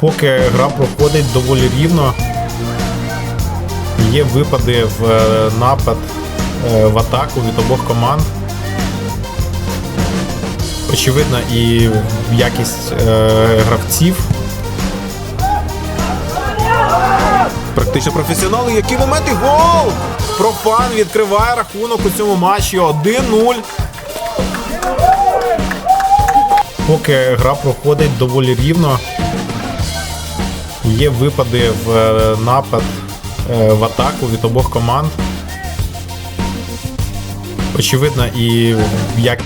Поки гра проходить доволі рівно, є випади в е, напад е, в атаку від обох команд. Очевидно, і якість е, гравців. Практично професіонали, які моменти гол! Профан відкриває рахунок у цьому матчі 1-0. Поки гра проходить доволі рівно, є випади в е, напад е, в атаку від обох команд. Очевидно, і як